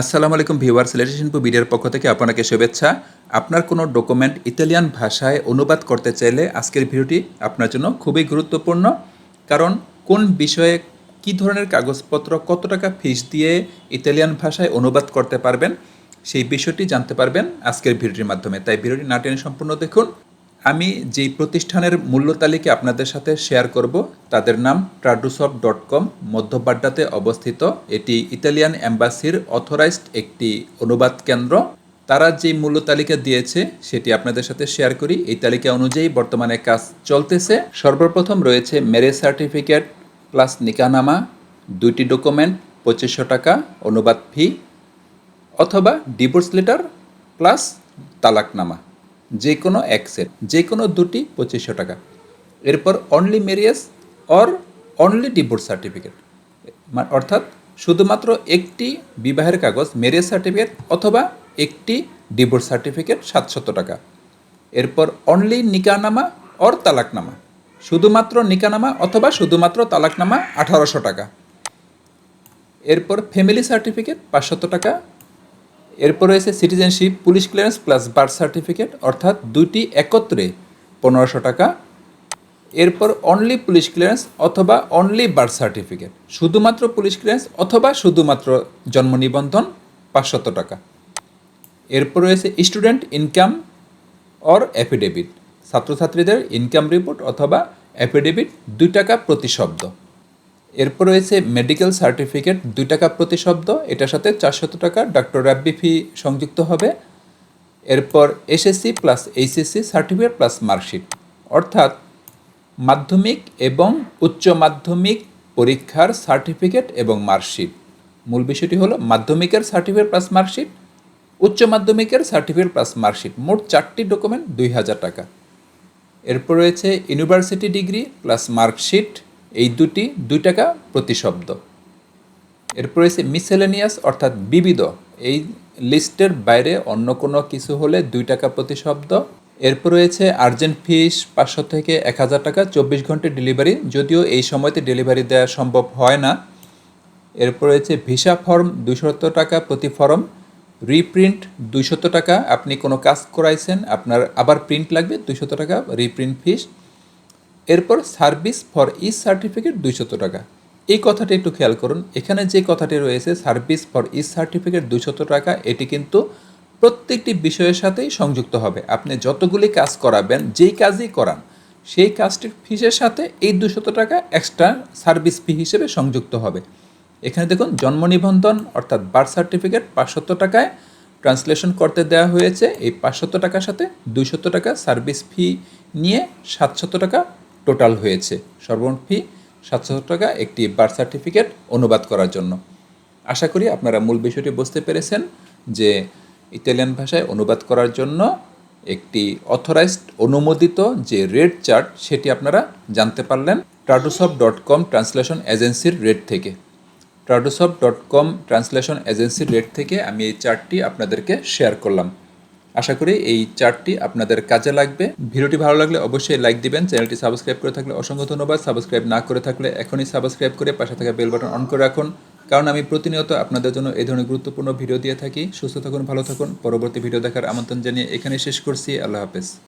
আসসালামু আলাইকুম ভিউয়ার্স লেটেশনপু মিডিয়ার পক্ষ থেকে আপনাকে শুভেচ্ছা। আপনার কোনো ডকুমেন্ট ইতালিয়ান ভাষায় অনুবাদ করতে চাইলে আজকের ভিডিওটি আপনার জন্য খুবই গুরুত্বপূর্ণ। কারণ কোন বিষয়ে কী ধরনের কাগজপত্র, কত টাকা ফিস দিয়ে ইতালিয়ান ভাষায় অনুবাদ করতে পারবেন, সেই বিষয়টি জানতে পারবেন আজকের ভিডিওটির মাধ্যমে। তাই ভিডিওটি না টেনে সম্পূর্ণ দেখুন। আমি যেই প্রতিষ্ঠানের মূল্য তালিকা আপনাদের সাথে শেয়ার করব, তাদের নাম ট্রাডুসফ ডট কম মধ্যবাড্ডাতে অবস্থিত। এটি ইতালিয়ান অ্যাম্বাসির অথরাইজড একটি অনুবাদ কেন্দ্র। তারা যে মূল্য তালিকা দিয়েছে, সেটি আপনাদের সাথে শেয়ার করি। এই তালিকা অনুযায়ী বর্তমানে কাজ চলতেছে। সর্বপ্রথম রয়েছে মেরে সার্টিফিকেট প্লাস নিকানামা, দুইটি ডকুমেন্ট, পঁচিশশো টাকা, অনুবাদ ফি, অথবা ডিভোর্স লেটার প্লাস তালাকনামা। যে কোনো এক সেট যে কোনো দুটি পঁচিশশো টাকা। এরপর only marriage or only divorce certificate অর্থাৎ শুধুমাত্র একটি বিবাহের কাগজ ম্যারিয়াজ সার্টিফিকেট অথবা একটি ডিভোর্স সার্টিফিকেট সাতশত টাকা। এরপর অনলি নিকানামা অর তালাকনামা। শুধুমাত্র নিকানামা অথবা শুধুমাত্র তালাকনামা আঠারোশো টাকা। এরপর ফ্যামিলি সার্টিফিকেট পাঁচশত টাকা এরপর রয়েছে citizenship police clearance plus birth certificate অর্থাৎ দুইটি একত্রে পনেরোশো টাকা। এরপর অনলি পুলিশ ক্লিয়ারেন্স অথবা অনলি বার্থ সার্টিফিকেট শুধুমাত্র পুলিশ ক্লিয়ারেন্স অথবা শুধুমাত্র জন্ম নিবন্ধন পাঁচশত টাকা। এরপর রয়েছে স্টুডেন্ট ইনকাম অর অ্যাফিডেভিট ছাত্রছাত্রীদের ইনকাম রিপোর্ট অথবা অ্যাফিডেভিট দুই টাকা প্রতি শব্দ এরপর রয়েছে মেডিকেল সার্টিফিকেট দুই টাকা প্রতি শব্দ এটার সাথে চারশত টাকা ডক্টর রাব্বি ফি সংযুক্ত হবে। এরপর SSC plus HSC certificate plus marksheet অর্থাৎ মাধ্যমিক এবং উচ্চ মাধ্যমিক পরীক্ষার সার্টিফিকেট এবং মার্কশিট মূল বিষয়টি হলো মাধ্যমিকের সার্টিফিকেট প্লাস মার্কশিট উচ্চ মাধ্যমিকের সার্টিফিকেট প্লাস মার্কশিট মোট চারটি ডকুমেন্ট দুই হাজার টাকা। এরপর রয়েছে ইউনিভার্সিটি ডিগ্রি প্লাস মার্কশিট এই দুটি, দুই টাকা প্রতি শব্দ এরপর রয়েছে মিসেলেনিয়াস অর্থাৎ বিবিধ। এই লিস্টের বাইরে অন্য কোনো কিছু হলে দুই টাকা প্রতি শব্দ এরপর রয়েছে আর্জেন্ট ফিস পাঁচশো থেকে এক হাজার টাকা, চব্বিশ ঘণ্টা ডেলিভারি যদিও এই সময়তে ডেলিভারি দেওয়া সম্ভব হয় না। এরপর রয়েছে ভিসা ফর্ম দুশত টাকা প্রতি ফর্ম রিপ্রিন্ট দুইশত টাকা। আপনি কোনো কাজ করাইছেন, আপনার আবার প্রিন্ট লাগবে, দুইশত টাকা রিপ্রিন্ট ফিস এরপর সার্ভিস ফর ই সার্টিফিকেট দুইশত টাকা। এই কথাটি একটু খেয়াল করুন, এখানে যে কথাটি রয়েছে, সার্ভিস ফর ই সার্টিফিকেট দুইশত টাকা, এটি কিন্তু প্রত্যেকটি বিষয়ের সাথেই সংযুক্ত হবে। আপনি যতগুলি কাজ করাবেন, যেই কাজই করান, সেই কাজটির ফিসের সাথে এই দুশত টাকা এক্সট্রা সার্ভিস ফি হিসেবে সংযুক্ত হবে। এখানে দেখুন, জন্ম নিবন্ধন, অর্থাৎ বার্থ সার্টিফিকেট পাঁচশত টাকায় ট্রান্সলেশন করতে দেওয়া হয়েছে। এই পাঁচশত টাকার সাথে দুইশত টাকা সার্ভিস ফি নিয়ে সাতশত টাকা টোটাল হয়েছে। সর্বমোট ফি সাতশো টাকা, একটি বার্থ সার্টিফিকেট অনুবাদ করার জন্য। আশা করি আপনারা মূল বিষয়টি বুঝতে পেরেছেন যে ইতালিয়ান ভাষায় অনুবাদ করার জন্য একটি অথরাইজড অনুমোদিত যে রেড চার্ট, সেটি আপনারা জানতে পারলেন ট্রাডুসপ ডট কম ট্রান্সলেশন এজেন্সির রেট থেকে। ট্রাডুসপ ডট কম ট্রান্সলেশন এজেন্সির রেট থেকে আমি এই চার্টটি আপনাদেরকে শেয়ার করলাম। আশা করি এই চার্টটি আপনাদের কাজে লাগবে। ভিডিওটি ভালো লাগলে অবশ্যই লাইক দিবেন, চ্যানেলটি সাবস্ক্রাইব করে থাকলে অসংখ্য ধন্যবাদ। সাবস্ক্রাইব না করে থাকলে এখনই সাবস্ক্রাইব করে পাশে থাকা বেল বাটন অন করে রাখুন। কারণ আমি প্রতিনিয়ত আপনাদের জন্য এই ধরনের গুরুত্বপূর্ণ ভিডিও দিয়ে থাকি। সুস্থ থাকুন, ভালো থাকুন। পরবর্তী ভিডিও দেখার আমন্ত্রণ জানিয়ে এখানে শেষ করছি। আল্লাহ হাফেজ।